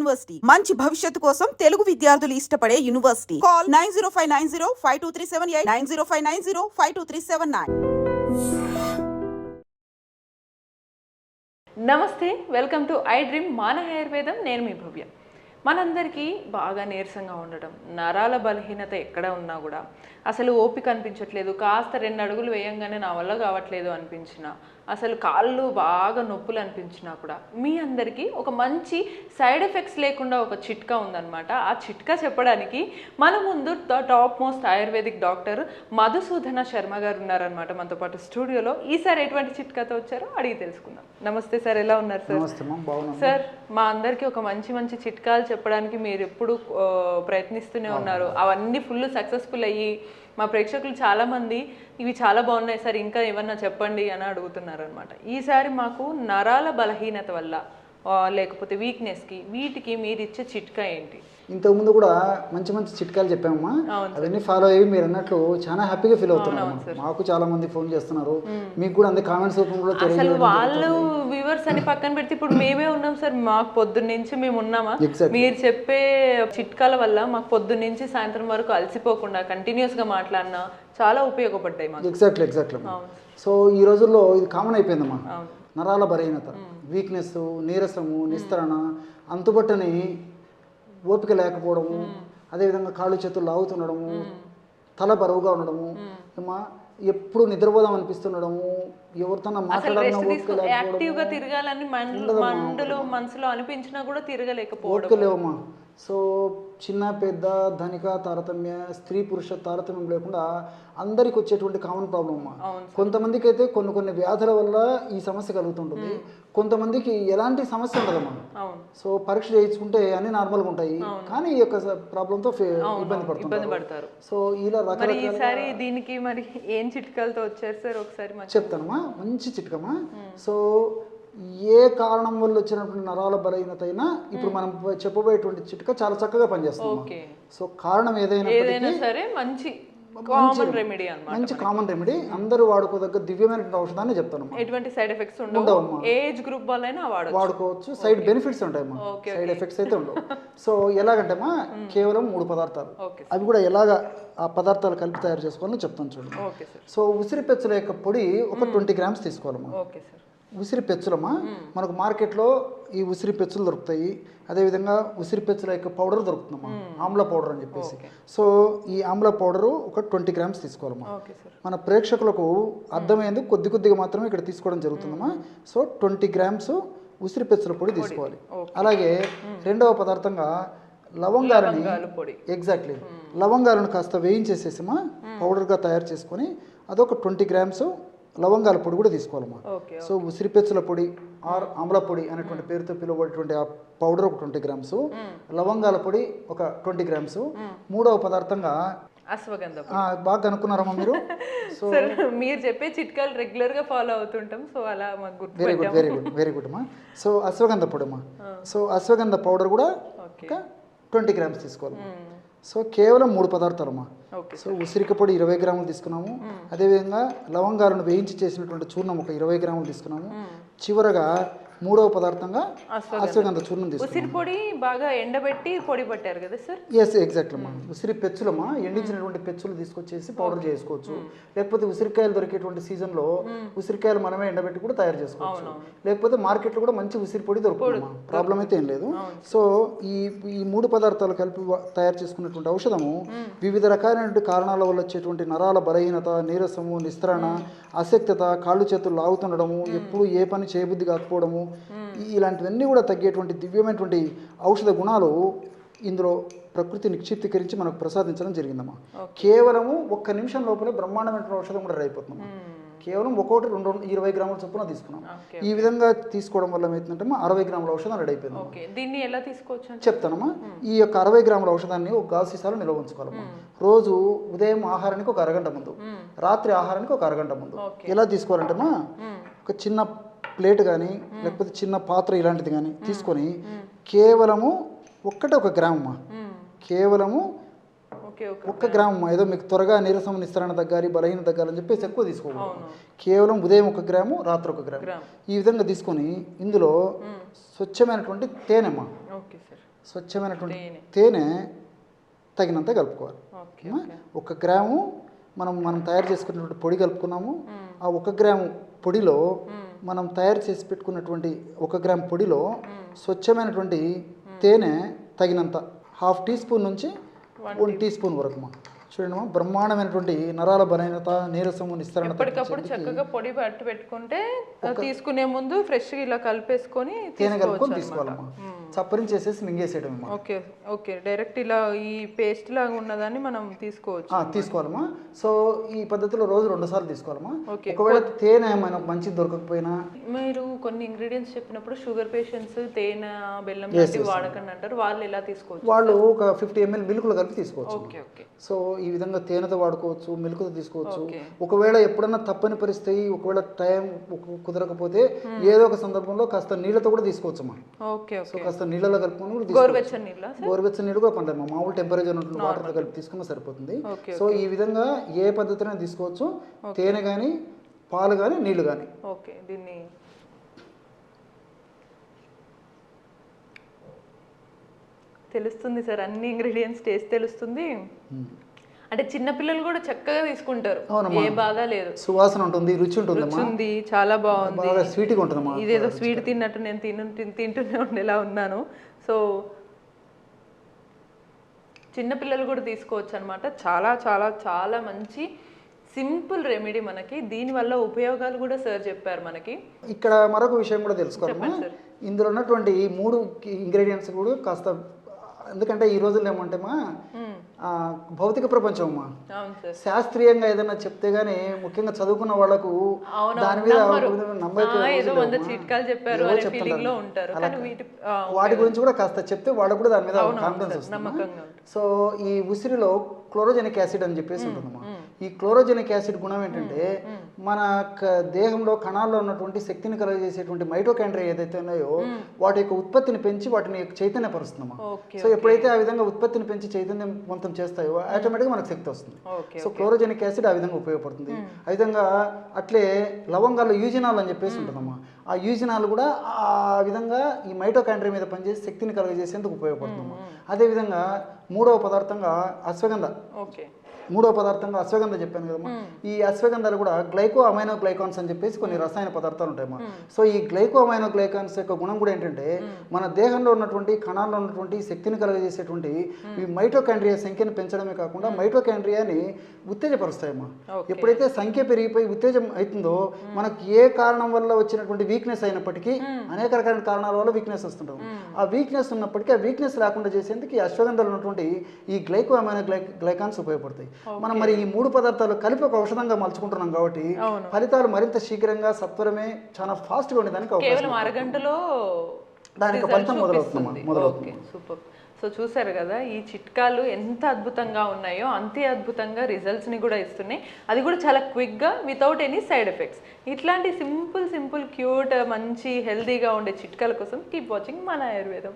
University. మంచి భవిష్యత్తు కోసం తెలుగు విద్యార్థులు ఇష్టపడే university. Call nine zero five nine zero five two three seven eight nine zero five nine zero five two three seven nine. నమస్తే welcome to I dream Mana Ayurvedam. నేను మీ భవ్య. మనందరికీ బాగా నీరసంగా ఉండడం నరాల బలహీనత ఎక్కడ ఉన్నా కూడా అసలు ఓపిక అనిపించట్లేదు. కాస్త రెండు అడుగులు వేయంగానే నా వల్ల కావట్లేదు అనిపించిన అసలు కాళ్ళు బాగా నొప్పులు అనిపించినా కూడా మీ అందరికీ ఒక మంచి సైడ్ ఎఫెక్ట్స్ లేకుండా ఒక చిట్కా ఉందన్నమాట. ఆ చిట్కా చెప్పడానికి మన ముందు top most ayurvedic doctor Madhusudana Sharma గారు ఉన్నారనమాట మనతో పాటు స్టూడియోలో. ఈసారి ఎటువంటి చిట్కాతో వచ్చారో అడిగి తెలుసుకుందాం. నమస్తే సార్ ఎలా ఉన్నారు సార్? సార్ మా అందరికీ ఒక మంచి మంచి చిట్కాలు చెప్పడానికి మీరు ఎప్పుడు ప్రయత్నిస్తూనే ఉన్నారు. అవన్నీ ఫుల్ సక్సెస్ఫుల్ అయ్యి మా ప్రేక్షకులు చాలా మంది ఇవి చాలా బాగున్నాయి సార్ ఇంకా ఏమన్నా చెప్పండి అని అడుగుతున్నారు. అనమాట ఈసారి మాకు నరాల బలహీనత వల్ల లేకపోతే వీక్నెస్కి వీటికి మీరు ఇచ్చే చిట్కా ఏంటి? ఇంతకుముందు కూడా మంచి మంచి చిట్కాలు చెప్పామమ్మా. అవును అవన్నీ ఫాలో అయ్యి మీరు అన్నట్లు చాలా హ్యాపీగా ఫీల్ అవుతున్నారు మాకు చాలా మంది ఫోన్ చేస్తున్నారు. మీకు కూడా అందే కామెంట్స్ రూపంలో అసలు వాళ్ళు వ్యూవర్స్ అని పక్కన పెడితే ఇప్పుడు మేమే ఉన్నాం సార్. మాకు పొద్దున్న నుంచి మేము ఉన్నామా. మీరు చెప్పే చిట్కాల వల్ల మాకు పొద్దున్న నుంచి సాయంత్రం వరకు అలసిపోకుండా కంటిన్యూస్గా మాట్లాడినా చాలా ఉపయోగపడ్డాయి మాకు. Exactly exactly. సో ఈ రోజుల్లో ఇది కామన్ అయిపోయిందమ్మా. నరాల బలహీనత వీక్నెస్ నీరసము నిస్తరణ అంతుబట్టని ఓపిక లేకపోవడము అదేవిధంగా కాళ్ళు చేతులు లాగుతుండడము తల బరువుగా ఉండడము ఏమా ఎప్పుడు నిద్రపోదాం అనిపిస్తుండడము ఎవరితో మండులో మనసులో అనిపించినా కూడా తిరగలేకపోవడం ఓపిక లేవమ్మా. సో చిన్న పెద్ద ధనిక తారతమ్య స్త్రీ పురుష తారతమ్యం లేకుండా అందరికి వచ్చేటువంటి కామన్ ప్రాబ్లం కొంతమందికి అయితే కొన్ని కొన్ని వ్యాధుల వల్ల ఈ సమస్య కలుగుతుంటుంది. కొంతమందికి ఎలాంటి సమస్య ఉండదమ్మా. సో పరీక్ష చేయించుకుంటే అన్ని నార్మల్గా ఉంటాయి. కానీ ఈ యొక్క ప్రాబ్లంతో ఇబ్బంది ఇబ్బంది పడుతుంది పడతారు. సో ఇలా రకరకాల దీనికి మరి ఏం చిట్కాలతో వచ్చారు సార్? ఒకసారి మంచి చెప్తానమ్మా. మంచి చిట్కమ్మా. సో ఏ కారణం వల్ల వచ్చినటువంటి నరాల బలహీనత అయినా ఇప్పుడు మనం చెప్పబోయేటువంటి చిట్కా చాలా చక్కగా పనిచేస్తుంది సో కారణం ఏదైనా సరే మంచి కామన్ రెమెడీ అన్నమాట మంచి కామన్ రెమెడీ అందరూ వాడుకోదగ్గ దివ్యమైనటువంటి ఔషధాన్ని చెప్తాను ఎటువంటి సైడ్ ఎఫెక్ట్స్ ఉండవు. ఉండవమ్మా. ఏజ్ గ్రూప్ వాళ్ళైనా వాడచ్చు. వాడుకోవచ్చు. Side benefits okay, side effects అయితే ఉండవు. సో ఎలాగంటేమా కేవలం మూడు పదార్థాలు. అవి కూడా ఎలాగ ఆ పదార్థాలు కలిపి తయారు చేసుకోవాలని చెప్తాను చూడండి సో ఉసిరి పెచ్చుల యొక్క పొడి ఒక ట్వంటీ గ్రామ్స్ తీసుకోవాలమ్మా. ఉసిరి పెచ్చులమ్మా మనకు మార్కెట్లో ఈ ఉసిరి పెచ్చులు దొరుకుతాయి. అదేవిధంగా ఉసిరి పెచ్చుల యొక్క పౌడర్ దొరుకుతుందమ్మా. ఆమ్ల పౌడర్ అని చెప్పేసి. సో ఈ ఆమ్ల పౌడరు ఒక ట్వంటీ గ్రామ్స్ తీసుకోవాలమ్మా. మన ప్రేక్షకులకు అర్థమైంది కొద్ది కొద్దిగా మాత్రమే ఇక్కడ తీసుకోవడం జరుగుతుందమ్మా. సో ట్వంటీ గ్రామ్స్ ఉసిరి పెచ్చుల పొడి తీసుకోవాలి. అలాగే రెండవ పదార్థంగా లవంగాలని ఎగ్జాక్ట్లీ లవంగాలను కాస్త వేయించేసేసిమా పౌడర్గా తయారు చేసుకొని అదొక ట్వంటీ గ్రామ్స్ లవంగాల పొడి కూడా తీసుకోవాలమ్మా సో ఉసిరిపెచ్చుల పొడి ఆర్ ఆమ్ల పొడి అనేటువంటి పేరుతో పిలువబడేటువంటి ఆ పౌడర్ ఒక ట్వంటీ గ్రామ్స్. లవంగాల పొడి ఒక ట్వంటీ గ్రామ్స్. మూడవ పదార్థంగా అశ్వగంధం బాగా అనుకున్నారమ్మా మీరు. సో మీరు చెప్పే చిట్కాలు రెగ్యులర్గా ఫాలో అవుతుంటాం సో అలా మాకు very good very good very good అమ్మా. సో అశ్వగంధ పొడి అమ్మా. సో అశ్వగంధ పౌడర్ కూడా ఒక ట్వంటీ గ్రామ్స్ తీసుకోవాలి సో కేవలం మూడు పదార్థాలమ్మా. సో ఉసిరిక పొడి ఇరవై గ్రాములు తీసుకున్నాము. అదేవిధంగా లవంగాలను వేయించి చేసినటువంటి చూర్ణం ఒక ఇరవై గ్రాములు తీసుకున్నాము. చివరగా మూడవ పదార్థంగా అశ్వగంధ చూర్ణం ఉసిరి పొడి బాగా ఎండబెట్టి పొడి పట్టారు కదా సార్? ఎస్ ఎగ్జాక్ట్ అమ్మా. ఉసిరి పెచ్చులమ్మా ఎండించినటువంటి పెచ్చులు తీసుకొచ్చేసి పౌడర్ చేసుకోవచ్చు. లేకపోతే ఉసిరికాయలు దొరికేటువంటి సీజన్లో ఉసిరికాయలు మనమే ఎండబెట్టి కూడా తయారు చేసుకోవచ్చు. లేకపోతే మార్కెట్లో కూడా మంచి ఉసిరి పొడి దొరుకుతుందమ్మా ప్రాబ్లం అయితే ఏం లేదు. సో ఈ ఈ మూడు పదార్థాలు కలిపి తయారు చేసుకున్నటువంటి ఔషధము వివిధ రకాలైనటువంటి కారణాల వల్ల వచ్చేటువంటి నరాల బలహీనత నీరసము నిస్త్రణ అశక్తత కాళ్ళు చేతులు లాగుతుండడము ఎప్పుడు ఏ పని చేయబుద్ధి కాకపోవడము ఇలాంటివన్నీ కూడా తగ్గేటువంటి దివ్యమైనటువంటి ఔషధ గుణాలు ఇందులో ప్రకృతి నిక్షిప్తీకరించి మనకు ప్రసాదించడం జరిగిందమ్మా. కేవలము ఒక్క నిమిషం లోపలే బ్రహ్మాండమైన ఔషధం కూడా రెడీ అయిపోతుందమ్మా కేవలం ఒక్కొక్కటి రెండు ఇరవై గ్రాముల చొప్పున తీసుకున్నాం. ఈ విధంగా తీసుకోవడం వల్ల ఏమవుతుందంటే అరవై గ్రాముల ఔషధం రెడీ అయిపోయింది దీన్ని ఎలా తీసుకోవచ్చు చెప్తానమ్మా. ఈ యొక్క అరవై గ్రాముల ఔషధాన్ని ఒక గాజు సీసాలో నిల్వ ఉంచుకోవాలమ్మా. రోజు ఉదయం ఆహారానికి ఒక అరగంట ముందు రాత్రి ఆహారానికి ఒక అరగంట ముందు. ఎలా తీసుకోవాలంటేమా ఒక చిన్న ప్లేట్ కానీ లేకపోతే చిన్న పాత్ర ఇలాంటిది కానీ తీసుకొని కేవలము ఒక్కటే ఒక గ్రామమ్మా. కేవలము ఒక్క గ్రామం ఏదో మీకు త్వరగా నీరసం నిస్తరణ తగ్గాలి బలహీన తగ్గాలని చెప్పేసి ఎక్కువ తీసుకోకూడదు. అవును. కేవలం ఉదయం ఒక గ్రాము రాత్రి ఒక గ్రాము. ఈ విధంగా తీసుకొని ఇందులో స్వచ్ఛమైనటువంటి తేనెమ్మ. స్వచ్ఛమైనటువంటి తేనె. తగినంత కలుపుకోవాలి. ఒక గ్రాము మనం మనం తయారు చేసుకున్నటువంటి పొడి కలుపుకున్నాము. ఆ ఒక గ్రాము పొడిలో మనం తయారు చేసి పెట్టుకున్నటువంటి ఒక గ్రామ్ పొడిలో స్వచ్ఛమైనటువంటి తేనె తగినంత హాఫ్ టీ స్పూన్ నుంచి వన్ టీ స్పూన్ వరకు అమ్మా చూడండి అమ్మా, బ్రహ్మాండమైనటువంటి నరాల బలహీనత నీరసము నిస్తరణ ఎప్పటికప్పుడు చక్కగా పొడి పట్టు పెట్టుకుంటే తీసుకునే ముందు ఫ్రెష్గా ఇలా కలిపేసుకొని తేనె కలుపుకొని తీసుకోవచ్చు తీసుకోవాలమ్మా చప్పరించేసేసి మింగేసేయడం ఓకే ఓకే. డైరెక్ట్ ఇలా ఈ పేస్ట్ లాగా ఉన్నదాన్ని మనం తీసుకోవచ్చు తీసుకోవాలమ్మా. సో ఈ పద్ధతిలో రోజు రెండు సార్లు తీసుకోవాలమ్మా. ఒకవేళ తేనె మనకు మంచి దొరకకపోయినా. మీరు కొన్ని ఇంగ్రీడియంట్స్ చెప్పినప్పుడు షుగర్ పేషెంట్స్ తేనె బెల్లం వాడకండి అంటారు. వాళ్ళు ఎలా తీసుకోవచ్చు? వాళ్ళు ఒక ఫిఫ్టీ ఎంఎల్ మిల్క్లో కలిపి తీసుకోవచ్చు. Okay okay. సో ఈ విధంగా తేనెతో వాడుకోవచ్చు మిల్క్తో తీసుకోవచ్చు. ఒకవేళ ఎప్పుడన్నా తప్పని పరిస్థితి ఒకవేళ టైం కుదరకపోతే ఏదో ఒక సందర్భంలో కాస్త నీళ్ళతో కూడా తీసుకోవచ్చు అమ్మా ఓకే సో ఓకే. కాస్త నీళ్ళలో కలుపుకొని కూడా గోరువెచ్చని నీళ్ళ గోరువెచ్చని నీళ్ళు కూడా పర్లేదు మామూలు టెంపరేచర్ ఉన్నటువంటి వాటర్తో కలిపి తీసుకున్నా సరిపోతుంది. సో ఈ విధంగా ఏ పద్ధతిలో తీసుకోవచ్చు. తేనె కానీ పాలు కానీ నీళ్ళు కానీ ఓకే దీన్ని తెలుస్తుంది సార్. అన్ని ఇంగ్రీడియంట్స్ టేస్ట్ తెలుస్తుంది. అంటే చిన్నపిల్లలు కూడా చక్కగా తీసుకుంటారు. ఏ బాధ లేదు. సువాసన ఉంటుంది రుచి ఉంటుందమ్మా. ఉంది చాలా బాగుంది. బాగా స్వీట్గా ఉంటుందమ్మా. ఇదేదో స్వీట్ తిన్నట్టు నేను తిను తింటూనే ఉండేలా ఉన్నాను. సో చిన్నపిల్లలు కూడా తీసుకోవచ్చు అనమాట చాలా చాలా చాలా మంచి సింపుల్ రెమెడీ మనకి. దీనివల్ల ఉపయోగాలు కూడా సార్ చెప్పారు మనకి. ఇక్కడ మరొక విషయం కూడా సార్. ఇందులో ఉన్నటువంటి ఈ మూడు ఇంగ్రీడియంట్స్ కూడా కాస్త ఎందుకంటే ఈ రోజుల్లో ఏమంటేమా మ్మ్. ఆ, భౌతిక ప్రపంచం అమ్మా. శాస్త్రీయంగా ఏదైనా చెప్తే గానీ ముఖ్యంగా చదువుకున్న వాళ్ళకు దాని మీద. చిట్కాలు చెప్పారు వీటి గురించి కూడా కాస్త చెప్తే వాళ్ళకు కూడా దాని మీద కాన్ఫిడెన్స్ వస్తుంది. సో ఈ ఉసిరిలో క్లోరోజెనిక్ యాసిడ్ అని చెప్పేసి ఉంటుందమ్మా. ఈ క్లోరోజెనిక్ యాసిడ్ గుణం ఏంటంటే మన దేహంలో కణాల్లో ఉన్నటువంటి శక్తిని కలుగజేసేటువంటి మైటోకాండ్రియా ఏదైతే ఉన్నాయో వాటి యొక్క ఉత్పత్తిని పెంచి వాటిని చైతన్యపరుస్తుందమ్మా ఓకే సో ఎప్పుడైతే ఆ విధంగా ఉత్పత్తిని పెంచి చైతన్యవంతం చేస్తాయో ఆటోమేటిక్గా మనకు శక్తి వస్తుంది. సో క్లోరోజెనిక్ యాసిడ్ ఆ విధంగా ఉపయోగపడుతుంది. ఆ విధంగా అట్లే లవంగాల్లో యూజినాల్ అని చెప్పేసి ఉంటుందమ్మా. ఆ యూజినాల్ కూడా ఆ విధంగా ఈ మైటోకాండ్రియా మీద పనిచేసి శక్తిని కలుగజేసేందుకు ఉపయోగపడుతుందమ్మా అదేవిధంగా మూడవ పదార్థంగా అశ్వగంధ. ఓకే. మూడవ పదార్థంగా అశ్వగంధ చెప్పాను కదమ్మా. ఈ అశ్వగంధాలు కూడా గ్లైకో అమైనో గ్లైకాన్స్ అని చెప్పేసి కొన్ని రసాయన పదార్థాలు ఉంటాయమ్మా. సో ఈ గ్లైకో అమైనో గ్లైకాన్స్ యొక్క గుణం కూడా ఏంటంటే మన దేహంలో ఉన్నటువంటి కణాల్లో ఉన్నటువంటి శక్తిని కలుగజేసేటువంటి ఈ మైటోకాండ్రియా సంఖ్యను పెంచడమే కాకుండా మైటోకాండ్రియాని ఉత్తేజపరుస్తాయమ్మా. ఎప్పుడైతే సంఖ్య పెరిగిపోయి ఉత్తేజం అవుతుందో మనకి ఏ కారణం వల్ల వచ్చినటువంటి వీక్నెస్ అయినప్పటికీ అనేక రకాల కారణాల వల్ల వీక్నెస్ వస్తుంటుంది. ఆ వీక్నెస్ ఉన్నప్పటికీ ఆ వీక్నెస్ లేకుండా చేసేందుకు ఈ అశ్వగంధాలు ఉన్నటువంటి ఈ గ్లైకో అమైనో గ్లై గ్లైకాన్స్ ఉపయోగపడతాయి. మనం మరి ఈ మూడు పదార్థాలు కలిపి ఒక ఔషధంగా మలుచుకుంటున్నాం కాబట్టి. ఫలితాలు మరింత శీఘ్రంగా సత్వరమే చాలా ఫాస్ట్గా ఉండేదానికి అవకాశం దానికి ఫలితం. మొదలవుతుంది. Okay super. సో చూసారు కదా ఈ చిట్కాలు ఎంత అద్భుతంగా ఉన్నాయో అంతే అద్భుతంగా రిజల్ట్స్ని కూడా ఇస్తున్నాయి. అది కూడా చాలా క్విక్గా వితౌట్ ఎనీ సైడ్ ఎఫెక్ట్స్ ఇట్లాంటి సింపుల్ సింపుల్ క్యూట్ మంచి హెల్తీగా ఉండే చిట్కాల కోసం కీప్ వాచింగ్ మన ఆయుర్వేదం.